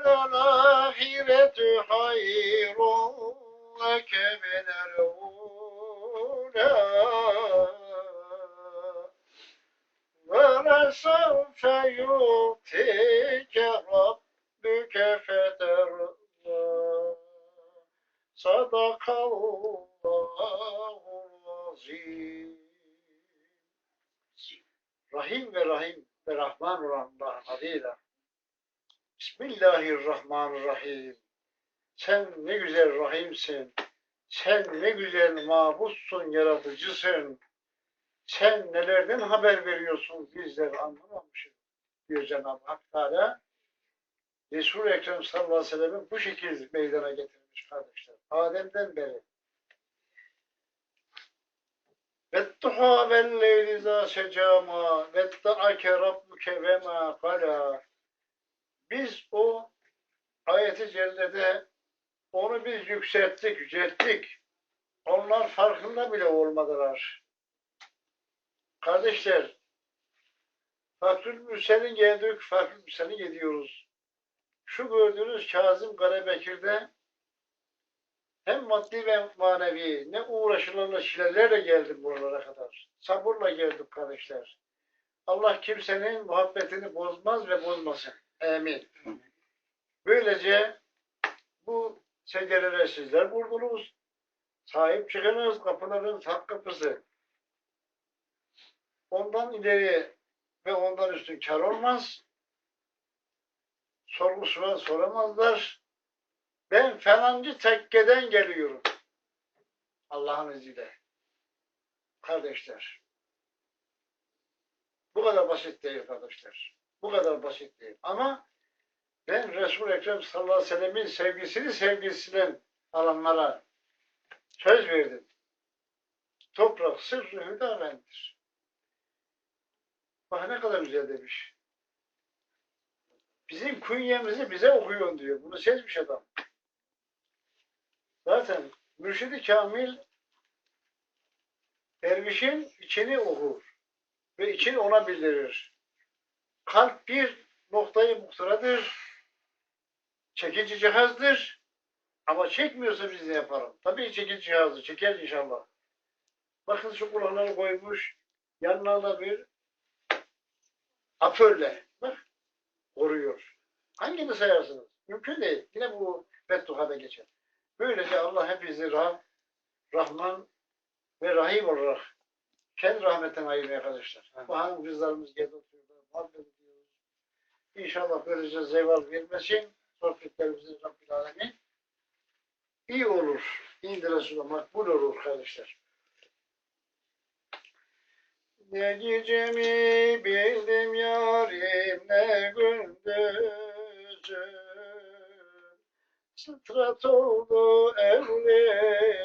وللآخرة خير لك من الأولى ولسوف يعطيك ربك فترضى صدق الله العظيم Rahim ve Rahim ve Rahman olan Allah'ın adıyla Bismillahirrahmanirrahim. Sen ne güzel Rahimsin. Sen ne güzel mabutsun, yaratıcısın. Sen nelerden haber veriyorsun bizler anlamamışız diyor Cenab-ı Hak Teala. Resul-i Ekrem sallallahu aleyhi ve sellem'i bu şekilde meydana getirmiş kardeşler. Adem'den beri. Vettuha vel leyli za secama vetta'ake rabbuke ve ma kala. Biz o ayeti cellede onu biz yükselttik, yücelttik. Onlar farkında bile olmadılar. Kardeşler, Fakrül Mürsel'in geldik, Fakrül Mürsel'i gidiyoruz. Şu gördüğünüz Kazım Karabekir'de hem maddi ve manevi ne uğraşılarla çilelerle geldim buralara kadar. Sabırla geldik kardeşler. Allah kimsenin muhabbetini bozmaz ve bozmasın. Amin. Böylece bu secerelere sizler vurdunuz. Sahip çıkınız kapıların hak kapısı. Ondan ileri ve ondan üstün kar olmaz. Sorgu sual soramazlar. Ben falancı tekkeden geliyorum. Allah'ın izniyle. Kardeşler. Bu kadar basit değil kardeşler. Bu kadar basit değil. Ama ben Resul-i Ekrem sallallahu aleyhi ve sellemin sevgisini sevgisinden alanlara söz verdim. Toprak sırrı hüdavendir. Bak ne kadar güzel demiş. Bizim künyemizi bize okuyorsun diyor. Bunu sezmiş adam. Zaten Mürşid-i Kamil dervişin içini okur ve içini ona bildirir. Kalp bir noktayı muhtıradır. Çekici cihazdır. Ama çekmiyorsa biz ne yapalım? Tabii çekici cihazı. Çeker inşallah. Bakın şu kulağları koymuş. Yanlarına bir apörle. Bak. Koruyor. Hangini sayarsınız? Mümkün değil. Yine bu Bedduha'da geçer. Böylece Allah hepimizi Rah, Rahman ve Rahim olarak kendi rahmetten ayırmaya arkadaşlar. Bu hanım kızlarımız geldi. Ediyoruz. İnşallah böylece zeval vermesin. Sohbetlerimizin Rabbil Alemin. İyi olur. İndi Resul'a makbul olur kardeşler. Ne gecemi bildim yarim ne gündüzüm Sıtrat oldu evliyanın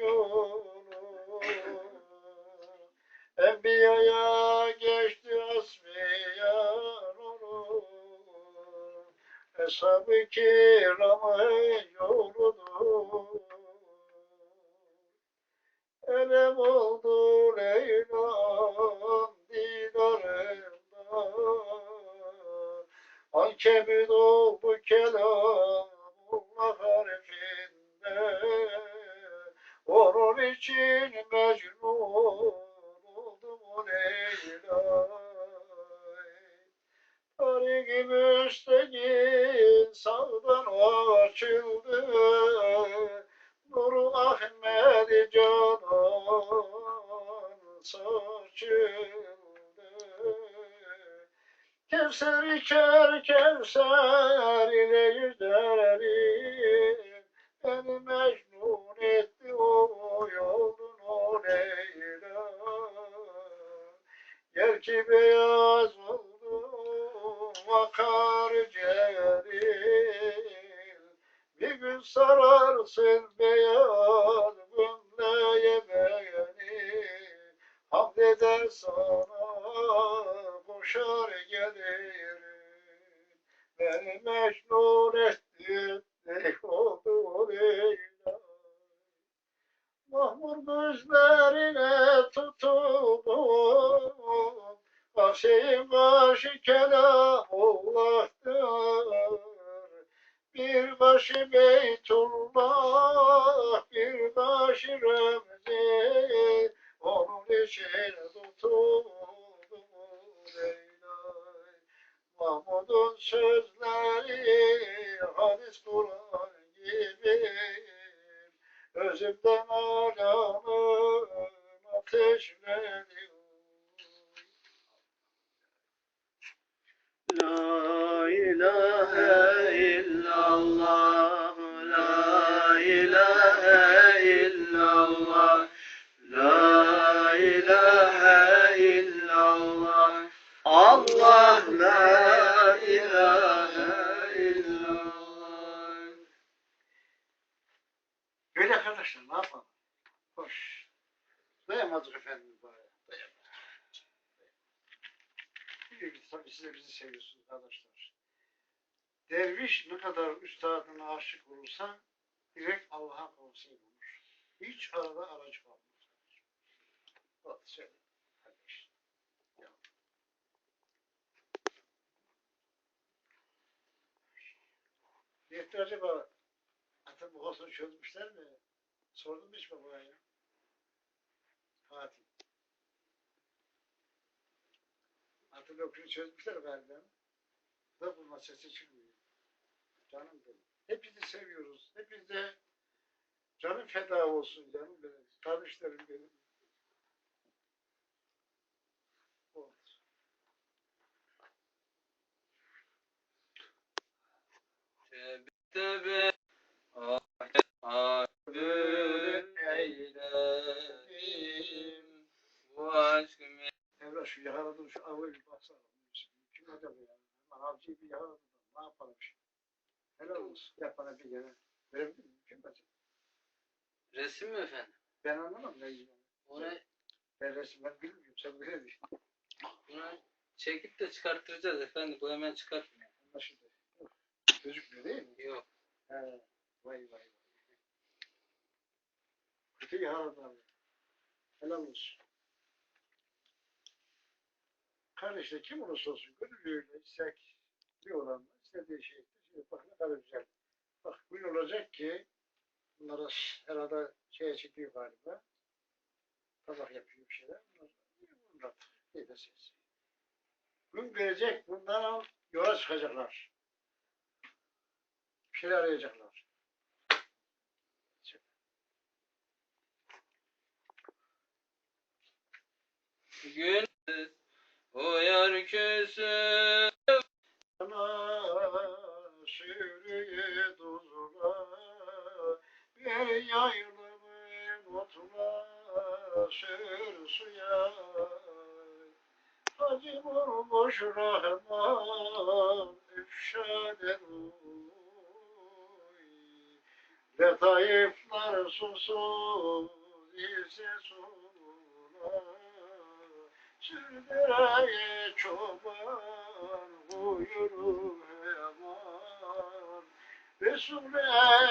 yolu Enbiyaya geçti Eshab-ı kiramın yoludur Elem oldu Leyla'm didarında Ankebut oldu kelamullah harfinde Onun için mecnun oldum o Leyla Tariq-i müstegin sağdan açıldı. Nuru Ahmet canan saçıldı. Kevser içer kevser ile yüzlerim Beni mecnun Leyla Mahmur gözlerine tutuldum Bak şeyin başı kelam Allah'tır Bir başı Beytullah Bir başı Remzi Onun için tutuldum Mahmud'un sözleri hadis Kur'an gibi. Özümden alanım ateşleniyor Üstadına aşık olursa direkt Allah'a kavuşayım olur. Hiç arada aracı kalmaz. Hadi söyle. Yetti acaba Hatta bu konuyu çözmüşler mi? Sordun mu hiç babaya ya? Fatih. Hatta okulu çözmüşler galiba. Da bulma sesi çıkmıyor. Canım benim. Hepinizi seviyoruz. Hepinize canım feda olsun canım benim. Kardeşlerim benim. Oldu. Tebe Abdül eyledim Bu aşkım Evlat şu yakaladım şu avı bir baksana. Kim acaba ya? Hemen avcıyı bir yakaladım. Ne yapalım şimdi? Helal olsun. Yap bana bir kere. Verebilir miyim? Resim mi efendim? Ben anlamam ne yüzden. Onu, Ben resim ben bilmiyorum. Sen böyle düşün. bunu çekip de çıkarttıracağız efendim. Bu hemen çıkartmıyor. Anlaşıldı. Gözükmüyor değil mi? Yok. He. Vay vay vay. Kötü yakaladı abi. Helal olsun. Kardeşler kim olursa olsun gönüllüyle istek bir olan istediği şey bak ne kadar güzel. Bak gün olacak ki bunlara herhalde şeye çıkıyor galiba. Tabak yapıyor bir şeyler. Bunlar, bunlar ne deseniz. Gün gelecek bundan yola çıkacaklar. Bir şeyler arayacaklar. Rahman ifşade uy Letaifler susuz ise suna Sürdüreye çoban buyurur hemen Resul-i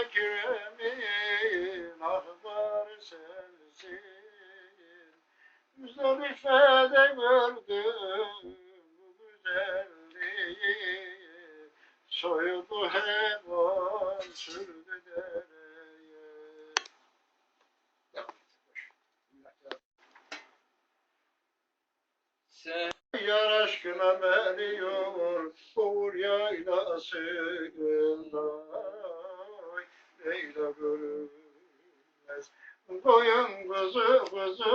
Ekrem'in ahbar sensin Müzdelife'de gördüm Soyuldu hemen sürdü dereye Yar aşkına veriyor Uğur yaylasında Leyla görünmez. Koyun kızı kızı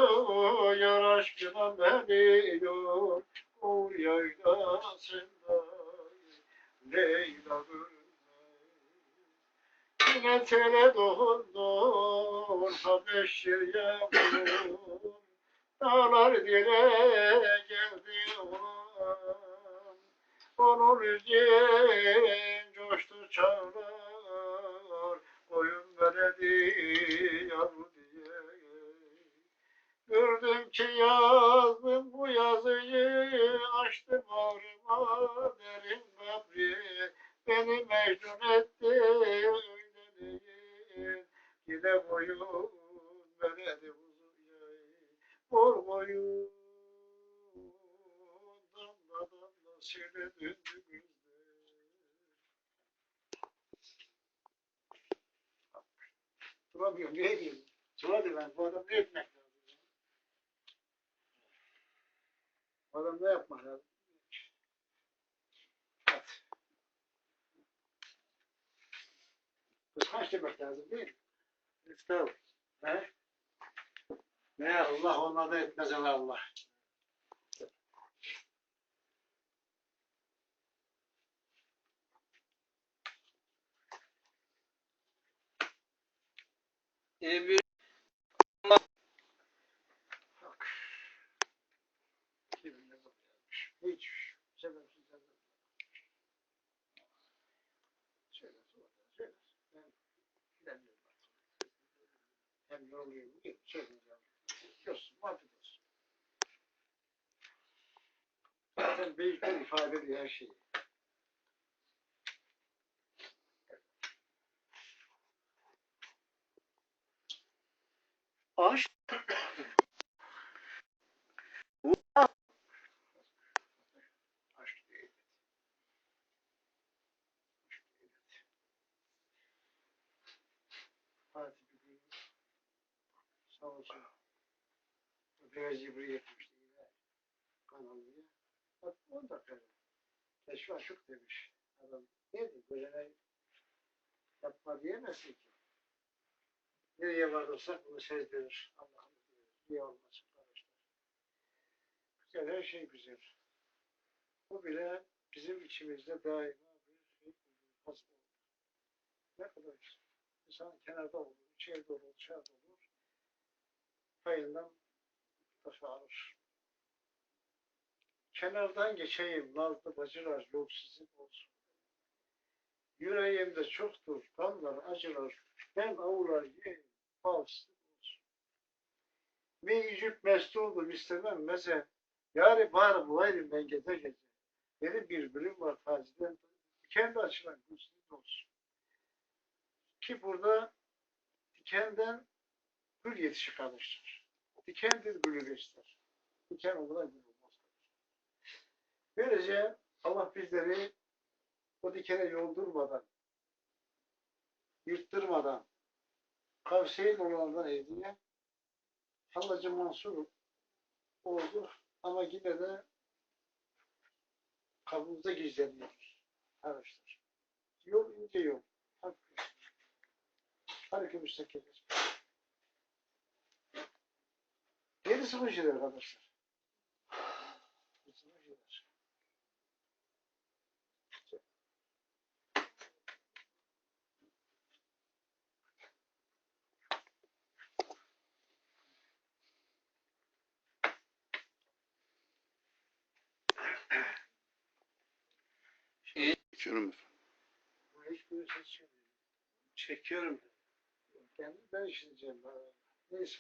Yar aşkına veriyor Uğur yaylasında Leyla Yine tele dokundun Habeşir yağmur Dağlar dile geldi ulan. Onun için coştu çağlar gözler Duramıyorum, ne adam ne etmek adam ne yapmak lazım? Hadi. Kıskanç demek lazım? Estağfurullah. He? Ne Allah onları etmez Allah. İyi bir Bak. Bu yapmış? Hiç sebepsiz sebep. Söyle, söyle, söyle. Ben bilemiyorum artık. Hem yoruluyum, değil, söyleyeceğim. Olsun, muhabbet olsun. Zaten beyitler ifade ediyor her şeyi. Aşk Aşk değil. Aşk değil. Fatih bir gün olsun. Biraz cibri yapmıştı yine kanallıya. Bak on dakika. Keşfi aşık demiş. Adam neydi? Gözüne yapma diyemezsin ki. Nereye varırsak bunu sezdirir. Allah'ım. Niye olmasın kardeşler. Güzel her şey güzel. Bu bile bizim içimizde daima bir şey olur. Ne kadar. İnsan kenarda olur, içeride olur, dışarıda olur. Payından alır. Kenardan geçeyim, nazlı bacılar yol sizin olsun. Yüreğimde çoktur, kanlar, acılar, ben avular yiyeyim, bal sizin olsun. Bir yücük mest oldum istemem meze, Yari bari bulaydım ben gece gece. Benim bir birim var taziden. Kendi açılan gözünüz olsun. Ki burada dikenden gül yetişir kardeşler. Dikendir gülü besler. Diken olmadan gül olmaz. Böylece Allah bizleri o dikene yoldurmadan, yırttırmadan, kavseyin olanlardan eydiye Allah'cı mansur oldu ama yine de kabımızda gizleniyor arkadaşlar. Yol ince yol. Harika müstakil. Bu şeyler arkadaşlar. Şeyler. Çekiyorum efendim. Hiçbir ses çıkmıyor. Çekiyorum. Kendim ben işleyeceğim. Neyse.